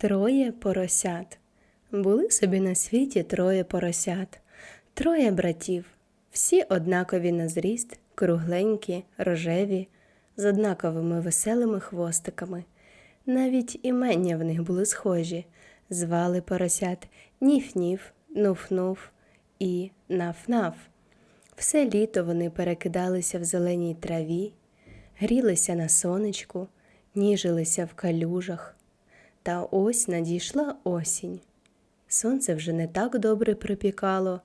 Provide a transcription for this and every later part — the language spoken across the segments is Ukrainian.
Троє поросят. Були собі на світі троє поросят, троє братів, всі однакові на зріст, кругленькі, рожеві, з однаковими веселими хвостиками. Навіть імення в них були схожі. Звали поросят Ніф-ніф, Нуф-нуф і Наф-наф. Все літо вони перекидалися в зеленій траві, грілися на сонечку, ніжилися в калюжах. Та ось надійшла осінь. Сонце вже не так добре припікало,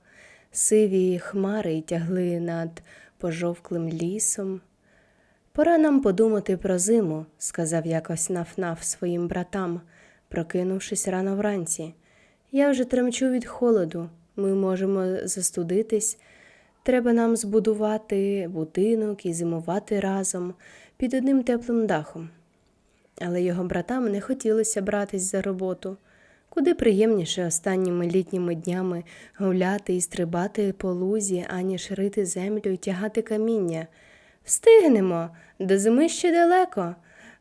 сиві хмари тягли над пожовклим лісом. Пора нам подумати про зиму, сказав якось Наф-Наф своїм братам, прокинувшись рано вранці. Я вже тремчу від холоду, ми можемо застудитись. Треба нам збудувати будинок і зимувати разом під одним теплим дахом. Але його братам не хотілося братись за роботу. Куди приємніше останніми літніми днями гуляти і стрибати по лузі, аніж рити землю і тягати каміння. Встигнемо, до зими ще далеко.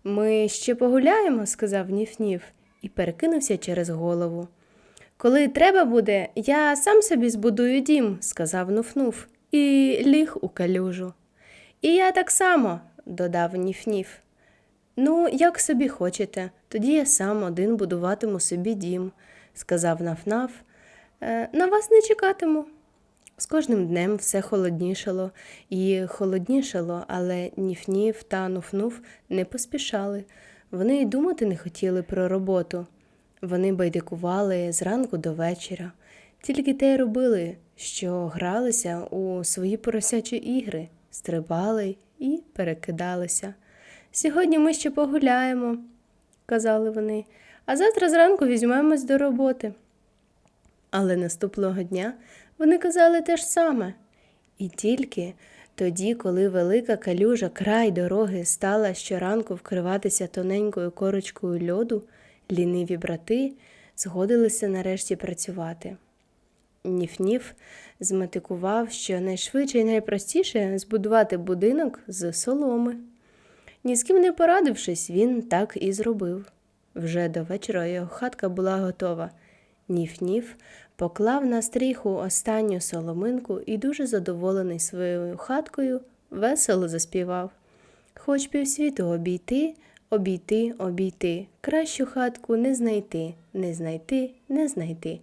Ми ще погуляємо, сказав Ніф-Ніф і перекинувся через голову. Коли треба буде, я сам собі збудую дім, сказав Нуф-Нуф і ліг у калюжу. І я так само, додав Ніф-Ніф. Ну, як собі хочете, тоді я сам один будуватиму собі дім, сказав Наф-Наф. «Е, На вас не чекатиму. З кожним днем все холоднішало і холоднішало, але Ніф-Ніф та Нуф-Нуф не поспішали. Вони й думати не хотіли про роботу. Вони байдикували зранку до вечора. Тільки те й робили, що гралися у свої поросячі ігри, стрибали і перекидалися. Сьогодні ми ще погуляємо, казали вони, а завтра зранку візьмемось до роботи. Але наступного дня вони казали те ж саме. І тільки тоді, коли велика калюжа край дороги стала щоранку вкриватися тоненькою корочкою льоду, ліниві брати згодилися нарешті працювати. Ніф-Ніф зметикував, що найшвидше і найпростіше збудувати будинок з соломи. Ні з ким не порадившись, він так і зробив. Вже до вечора його хатка була готова. Ніф-Ніф поклав на стріху останню соломинку і, дуже задоволений своєю хаткою, весело заспівав. Хоч півсвіту обійти, обійти, обійти, кращу хатку не знайти, не знайти, не знайти.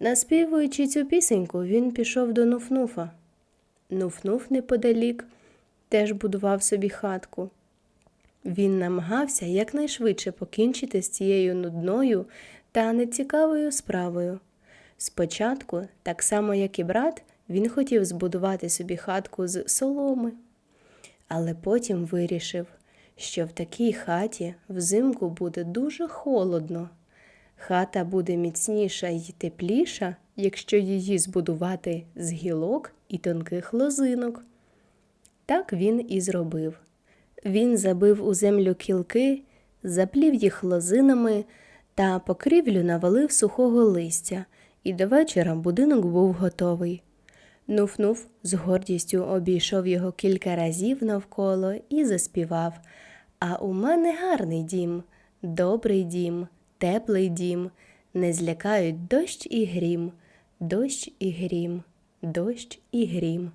Наспівуючи цю пісеньку, він пішов до Нуфнуфа. Нуфнуф неподалік теж будував собі хатку. Він намагався якнайшвидше покінчити з цією нудною та нецікавою справою. Спочатку, так само як і брат, він хотів збудувати собі хатку з соломи, але потім вирішив, що в такій хаті взимку буде дуже холодно. Хата буде міцніша й тепліша, якщо її збудувати з гілок і тонких лозинок. Так він і зробив. Він забив у землю кілки, заплів їх лозинами та покрівлю навалив сухого листя, і до вечора будинок був готовий. Нуф-нуф з гордістю обійшов його кілька разів навколо і заспівав А у мене гарний дім, добрий дім, теплий дім, не злякають дощ і грім, дощ і грім, дощ і грім.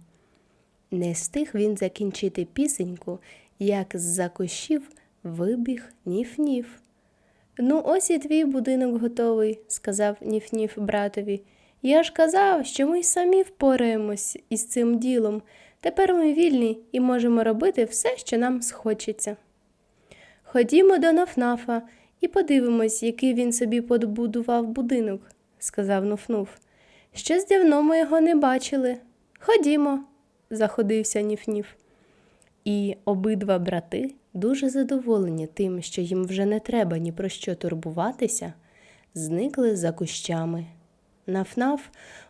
Не встиг він закінчити пісеньку, як з-за кущів вибіг Ніф-Ніф. Ну, ось і твій будинок готовий, сказав Ніф-Ніф братові. Я ж казав, що ми й самі впораємось із цим ділом. Тепер ми вільні і можемо робити все, що нам схочеться. Ходімо до Нафнафа і подивимось, який він собі побудував будинок, сказав Нуфнуф. Щось давно ми його не бачили. Ходімо, заходився Ніф-Ніф. І обидва брати, дуже задоволені тим, що їм вже не треба ні про що турбуватися, зникли за кущами. Нафнаф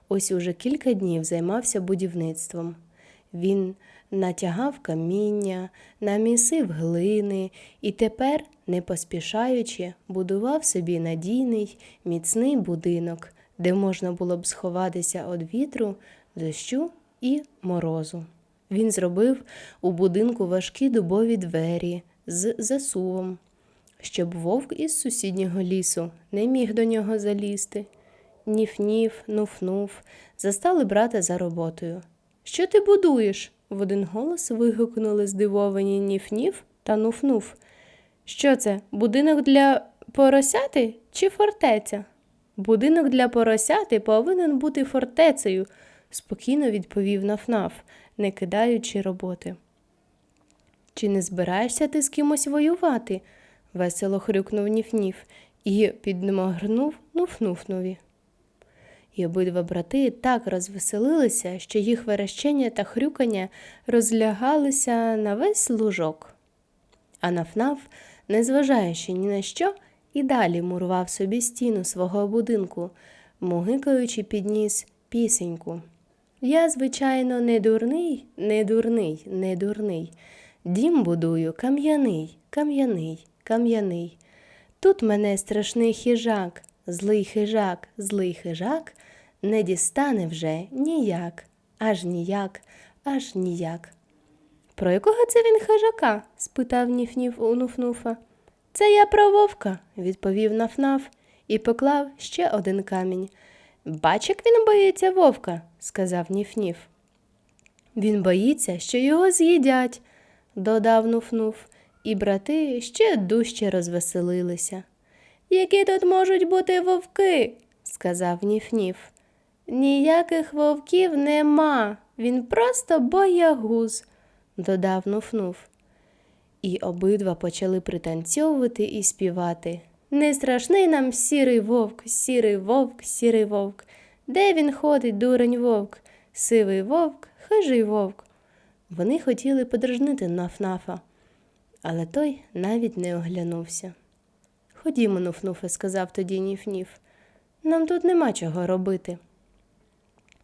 ось уже кілька днів займався будівництвом. Він натягав каміння, намісив глини і тепер, не поспішаючи, будував собі надійний, міцний будинок, де можна було б сховатися від вітру, дощу і морозу. Він зробив у будинку важкі дубові двері з засувом. щоб вовк із сусіднього лісу не міг до нього залізти. Ніф-ніф, нуф-нуф, застали брата за роботою. Що ти будуєш? в один голос вигукнули здивовані ніф-ніф та нуф-нуф. Що це, будинок для поросяти чи фортеця? Будинок для поросяти повинен бути фортецею, спокійно відповів Нафнаф, не кидаючи роботи. Чи не збираєшся ти з кимось воювати? весело хрюкнув Ніф-Ніф і підморгнув Нуф-Нуфнові. І обидва брати так розвеселилися, що їх верещення та хрюкання розлягалися на весь лужок. А Нафнаф, незважаючи ні на що, і далі мурував собі стіну свого будинку, мугикаючи підніс пісеньку. Я, звичайно, не дурний, не дурний, не дурний. Дім будую кам'яний, кам'яний, кам'яний. Тут мене страшний хижак, злий хижак, злий хижак, не дістане вже ніяк, аж ніяк, аж ніяк. Про якого це він хижака? спитав Ніф-Ніф у Нуфнуфа. Це я про вовка, відповів Нафнаф і поклав ще один камінь. Бач, як він боїться вовка, сказав Ніф-Ніф. Він боїться, що його з'їдять, додав Нуфнуф, і брати ще дужче розвеселилися. Які тут можуть бути вовки? сказав Ніф-Ніф. Ніяких вовків нема, він просто боягуз, додав Нуфнуф. І обидва почали пританцьовувати і співати. Не страшний нам сірий вовк, сірий вовк, сірий вовк. Де він ходить, дурень вовк? Сивий вовк, хижий вовк. Вони хотіли подражнити Нафнафа, але той навіть не оглянувся. Ходімо, Нуфнуфе, сказав тоді Ніф-Ніф. Нам тут нема чого робити.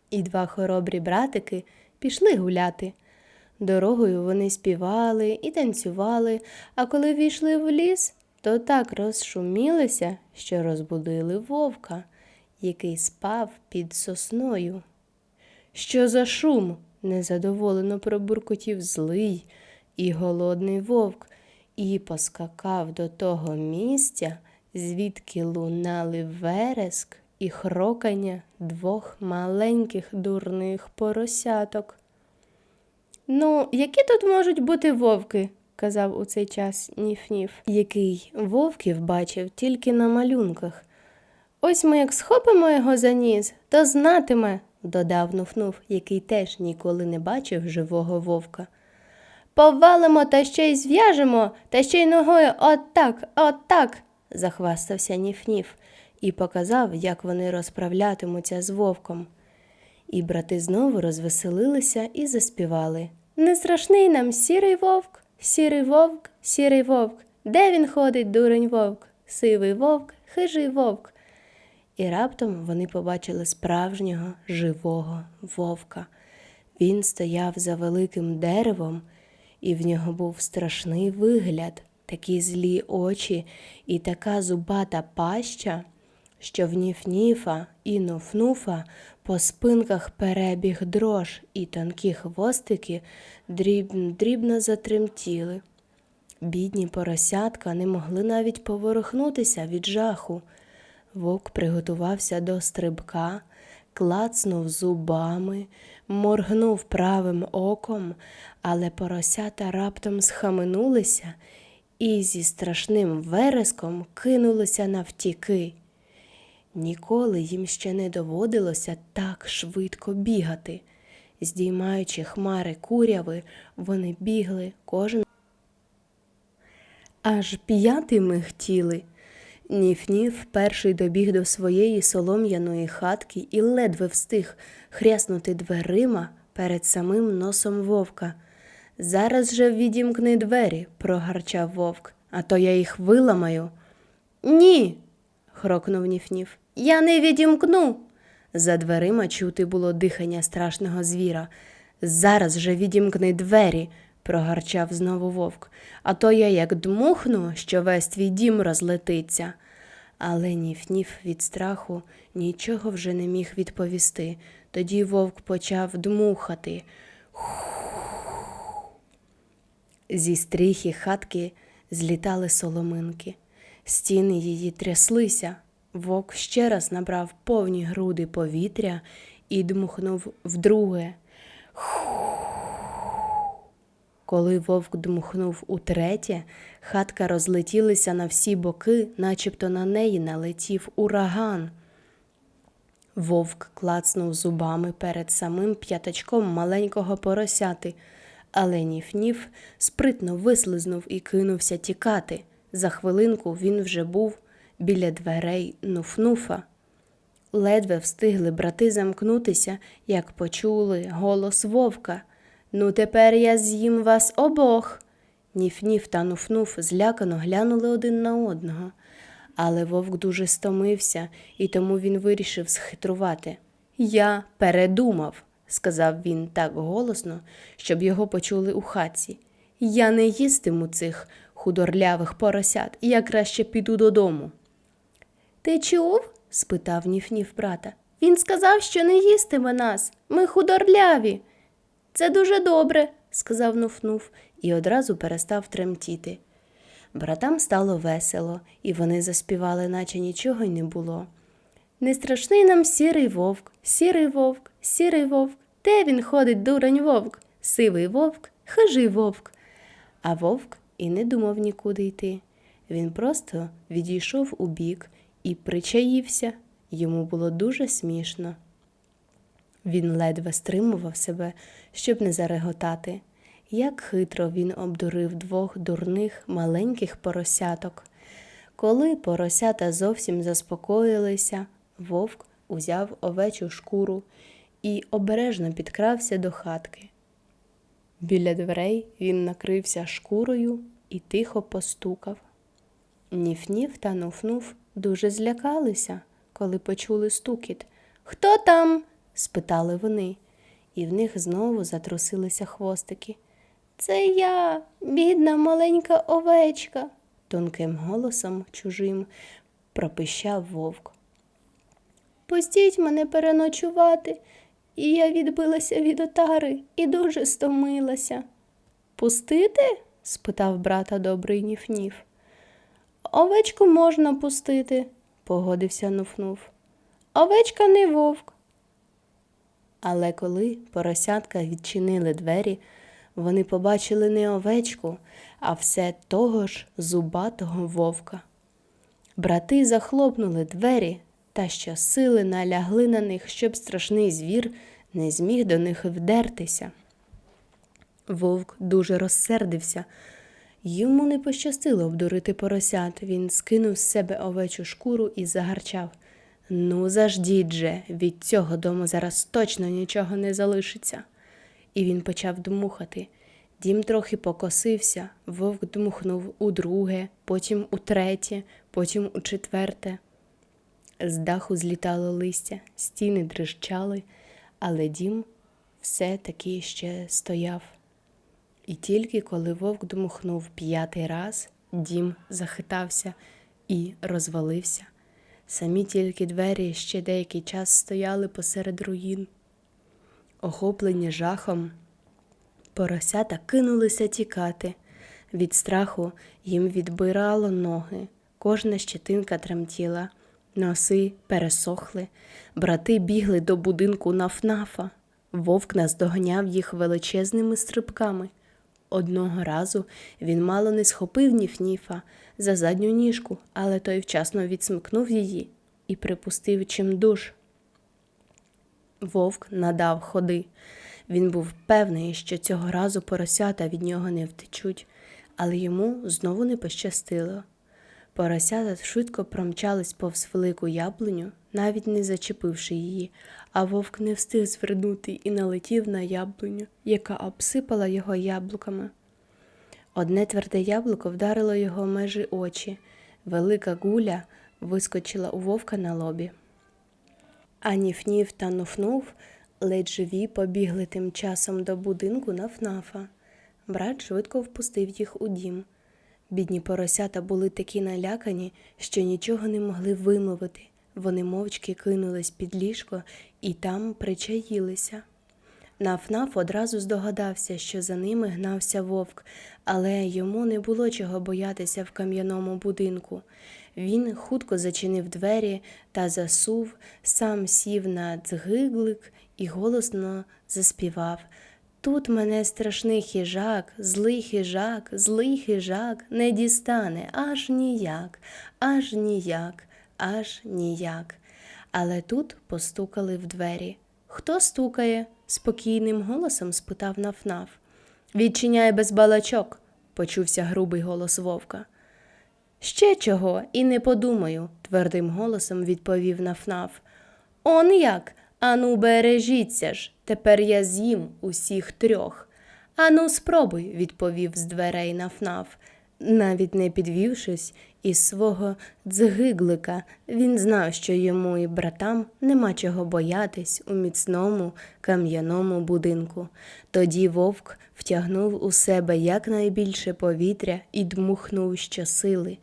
І два хоробрі братики пішли гуляти. Дорогою вони співали і танцювали, а коли війшли в ліс, то так розшумілися, що розбудили вовка, який спав під сосною. Що за шум? незадоволено пробуркотів злий і голодний вовк, і поскакав до того місця, звідки лунали вереск і хрокання двох маленьких дурних поросяток. Ну, які тут можуть бути вовки? Казав у цей час Ніф-Ніф, який вовків бачив тільки на малюнках. Ось ми як схопимо його за ніс, то знатиме, додав Нуфнуф, який теж ніколи не бачив живого вовка. Повалимо та ще й зв'яжемо, та ще й ногою отак, отак, захвастався Ніф-Ніф і показав, як вони розправлятимуться з вовком. І брати знову розвеселилися і заспівали. Не страшний нам сірий вовк, сірий вовк, сірий вовк. Де він ходить, дурень вовк? Сивий вовк, хижий вовк. І раптом вони побачили справжнього живого вовка. Він стояв за великим деревом, і в нього був страшний вигляд, такі злі очі і така зубата паща, що в Ніф-Ніфа і Нуф-Нуфа по спинках перебіг дрож, і тонкі хвостики дріб, дрібно затремтіли. Бідні поросятка не могли навіть поворухнутися від жаху. Вовк приготувався до стрибка, клацнув зубами, моргнув правим оком, але поросята раптом схаменулися і зі страшним вереском кинулися навтіки. Ніколи їм ще не доводилося так швидко бігати. Здіймаючи хмари куряви, вони бігли кожен. Аж п'яти михтіли. Ніф-ніф перший добіг до своєї солом'яної хатки і ледве встиг хряснути дверима перед самим носом вовка. Зараз же відімкни двері, прогарчав вовк, а то я їх виламаю. Ні. Хрокнув Ніф-Ніф. Я не відімкну. За дверима чути було дихання страшного звіра. Зараз же відімкни двері, прогарчав знову вовк, а то я як дмухну, що весь твій дім розлетиться. Але Ніф-Ніф від страху нічого вже не міг відповісти. Тоді вовк почав дмухати. Зі стріхи хатки злітали соломинки. Стіни її тряслися. Вовк ще раз набрав повні груди повітря і дмухнув вдруге. Коли вовк дмухнув утретє, хатка розлетілася на всі боки, начебто на неї налетів ураган. Вовк клацнув зубами перед самим п'ятачком маленького поросяти, але ніф-ніф спритно вислизнув і кинувся тікати. За хвилинку він вже був біля дверей нуфнуфа. Ледве встигли брати замкнутися, як почули голос вовка. Ну, тепер я з'їм вас обох. Ніф-ніф та нуфнуф злякано глянули один на одного. Але вовк дуже стомився, і тому він вирішив схитрувати. Я передумав, сказав він так голосно, щоб його почули у хатці. Я не їстиму цих худорлявих поросят, я краще піду додому. Ти чув? спитав Ніф-Ніф брата. Він сказав, що не їстиме нас. Ми худорляві. Це дуже добре, сказав Нуфнуф і одразу перестав тремтіти. Братам стало весело, і вони заспівали, наче нічого й не було. Не страшний нам сірий вовк, сірий вовк, сірий вовк. Де він ходить, дурень вовк? Сивий вовк, хижий вовк. А вовк і не думав нікуди йти. Він просто відійшов у бік і причаївся. Йому було дуже смішно. Він ледве стримував себе, щоб не зареготати. Як хитро він обдурив двох дурних маленьких поросяток. Коли поросята зовсім заспокоїлися, вовк узяв овечу шкуру і обережно підкрався до хатки. Біля дверей він накрився шкурою і тихо постукав. Ніф-ніф та нуф-нуф дуже злякалися, коли почули стукіт. Хто там? спитали вони, і в них знову затрусилися хвостики. Це я, бідна маленька овечка, тонким голосом чужим пропищав вовк. Пустіть мене переночувати, і я відбилася від отари і дуже стомилася. Пустити? спитав брата добрий Ніф-Ніф. Овечку можна пустити, погодився Нуфнуф. Овечка не вовк. Але коли поросятка відчинили двері, вони побачили не овечку, а все того ж зубатого вовка. Брати захлопнули двері та щосили налягли на них, щоб страшний звір не зміг до них вдертися. Вовк дуже розсердився. Йому не пощастило обдурити поросят. Він скинув з себе овечу шкуру і загарчав. Ну, заждіть же, від цього дому зараз точно нічого не залишиться. І він почав дмухати. Дім трохи покосився, вовк дмухнув у друге, потім у третє, потім у четверте. З даху злітало листя, стіни дрижчали, але дім все таки ще стояв. І тільки коли вовк дмухнув п'ятий раз, дім захитався і розвалився. Самі тільки двері ще деякий час стояли посеред руїн. Охоплені жахом, поросята кинулися тікати. Від страху їм відбирало ноги, кожна щетинка тремтіла, носи пересохли, брати бігли до будинку нафнафа. Вовк наздоганяв їх величезними стрибками. Одного разу він мало не схопив Ніф-Ніфа за задню ніжку, але той вчасно відсмикнув її і припустив чимдуж. Вовк надав ходи. Він був певний, що цього разу поросята від нього не втечуть, але йому знову не пощастило. Поросята швидко промчались повз велику яблуню, навіть не зачепивши її, а вовк не встиг звернути і налетів на яблуню, яка обсипала його яблуками. Одне тверде яблуко вдарило його межі очі, велика гуля вискочила у вовка на лобі. А Ніф-Ніф та Нуфнув ледь живі побігли тим часом до будинку Нафнафа. Брат швидко впустив їх у дім. Бідні поросята були такі налякані, що нічого не могли вимовити. Вони мовчки кинулись під ліжко і там причаїлися. Наф-наф одразу здогадався, що за ними гнався вовк, але йому не було чого боятися в кам'яному будинку. Він хутко зачинив двері та засув, сам сів на дзгиглик і голосно заспівав. Тут мене страшний хижак, злий хижак, злий хижак не дістане аж ніяк, аж ніяк, аж ніяк. Але тут постукали в двері. Хто стукає? спокійним голосом спитав Нафнаф. Відчиняй без балачок, почувся грубий голос вовка. Ще чого, і не подумаю, твердим голосом відповів Нафнаф. Он як? Ану, бережіться ж, тепер я з'їм усіх трьох. Ану, спробуй, відповів з дверей Нафнаф. Навіть не підвівшись із свого дзгиглика, він знав, що йому і братам нема чого боятись у міцному кам'яному будинку. Тоді вовк втягнув у себе якнайбільше повітря і дмухнув щосили.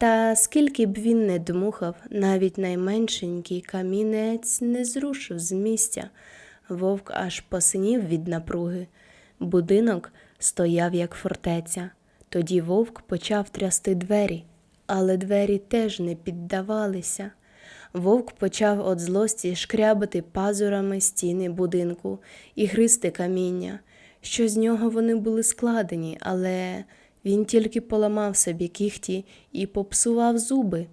Та скільки б він не дмухав, навіть найменшенький камінець не зрушив з місця. Вовк аж посинів від напруги. Будинок стояв як фортеця. Тоді вовк почав трясти двері, але двері теж не піддавалися. Вовк почав від злості шкрябати пазурами стіни будинку і гризти каміння, що з нього вони були складені, але він тільки поламав собі кіхті і попсував зуби.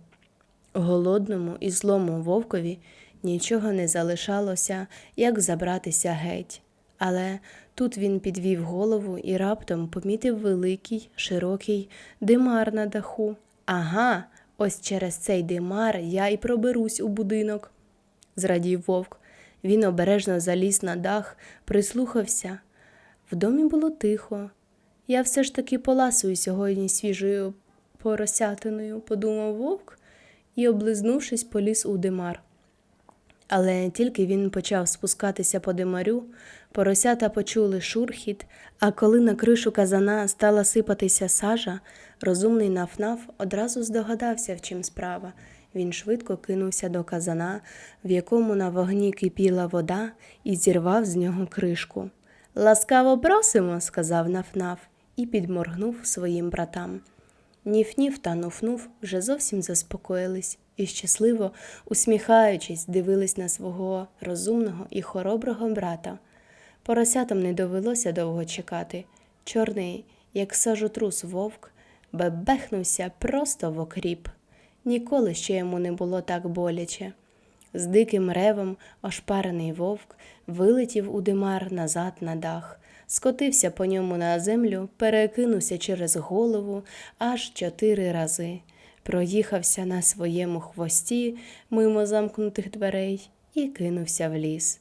Голодному і злому вовкові нічого не залишалося, як забратися геть. Але тут він підвів голову і раптом помітив великий, широкий димар на даху. Ага, ось через цей димар я й проберусь у будинок, зрадів вовк. Він обережно заліз на дах, прислухався. В домі було тихо. Я все ж таки поласую сьогодні свіжою поросятиною, подумав вовк і, облизнувшись, поліз у димар. Але тільки він почав спускатися по димарю, поросята почули шурхіт, а коли на кришу казана стала сипатися сажа, розумний нафнаф одразу здогадався, в чим справа. Він швидко кинувся до казана, в якому на вогні кипіла вода, і зірвав з нього кришку. Ласкаво просимо, сказав нафнаф і підморгнув своїм братам. Ніф-ніф та нуф-нуф вже зовсім заспокоїлись і щасливо, усміхаючись, дивились на свого розумного і хороброго брата. Поросятам не довелося довго чекати. Чорний, як сажотрус вовк, бебехнувся просто в окріп. Ніколи ще йому не було так боляче. З диким ревом ошпарений вовк вилетів у димар назад на дах, скотився по ньому на землю, перекинувся через голову аж чотири рази, проїхався на своєму хвості мимо замкнутих дверей і кинувся в ліс.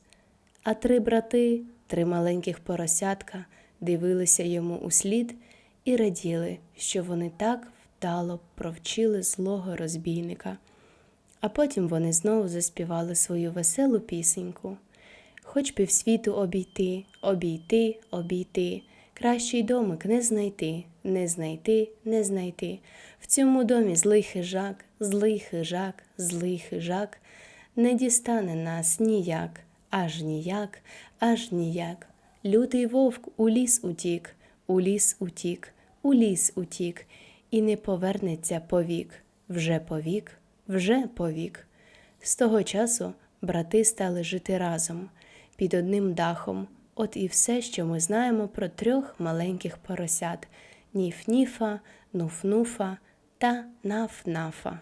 А три брати, три маленьких поросятка, дивилися йому услід і раділи, що вони так вдало провчили злого розбійника. А потім вони знову заспівали свою веселу пісеньку. Хоч півсвіту обійти, обійти, обійти, кращий домик не знайти, не знайти, не знайти. В цьому домі злий хижак, злий хижак, злий хижак, не дістане нас ніяк, аж ніяк, аж ніяк. Лютий вовк у ліс утік, у ліс утік, у ліс утік, і не повернеться повік, вже повік, вже повік. З того часу брати стали жити разом під одним дахом. От і все, що ми знаємо про трьох маленьких поросят Ніф-Ніфа, Нуф-Нуфа та Наф-Нафа.